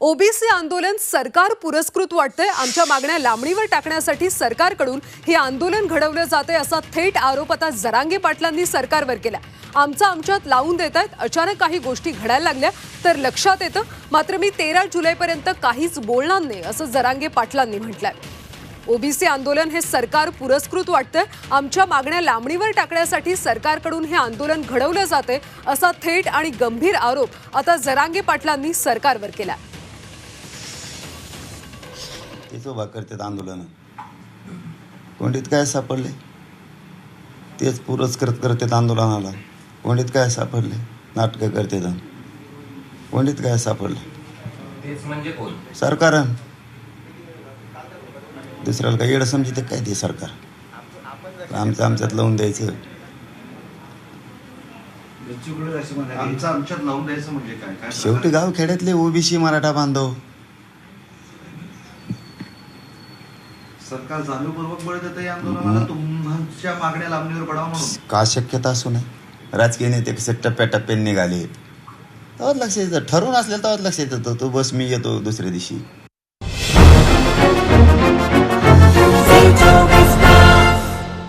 OBC आंदोलन सरकार पुरस्कृत वाटतंय. आमच्या मागण्या लांबणीवर टाकण्यासाठी सरकारकडून हे आंदोलन घडवलं जाते असा थेट आरोप आता जरांगे पाटलांनी सरकारवर केला. आमचा आमच्यात लावून देत आहेत अचानक काही गोष्टी घडायला लागल्या तर लक्षात येतं. मात्र मी तेरा जुलैपर्यंत काहीच बोलणार नाही असं जरांगे पाटलांनी म्हटलंय. ओबीसी आंदोलन हे सरकार पुरस्कृत वाटतंय. आमच्या मागण्या लांबणीवर टाकण्यासाठी सरकारकडून हे आंदोलन घडवलं जाते असा थेट आणि गंभीर आरोप आता जरांगे पाटलांनी सरकारवर केला तेच उभा करतात आंदोलन. कोंडीत काय सापडले? तेच पुरस्कृत करतात आंदोलनाला. कोंडीत काय सापडले? नाटकं करतात. कोंडीत काय सापडले? म्हणजे कोण? सरकार. दुसऱ्याला काय येडं समजते काय ते सरकार? आमचं आमच्यात लावून द्यायचं. आमचं आमच्यात लावून द्यायचं म्हणजे शेवटी गाव खेड्यातले ओबीसी मराठा बांधव. सरकार जाणीवपूर्वक बळ देतं या आंदोलनाला तुमच्या मागण्या लांबणीवर पडावा म्हणून. का शक्यता असू नये? राजकीय नेते कसे टप्प्याटप्प्याने निघाले? तेव्हाच लक्ष येतं. ठरवून असलेलं तेव्हाच लक्ष येतं. तो बस मी येतो दुसऱ्या दिवशी.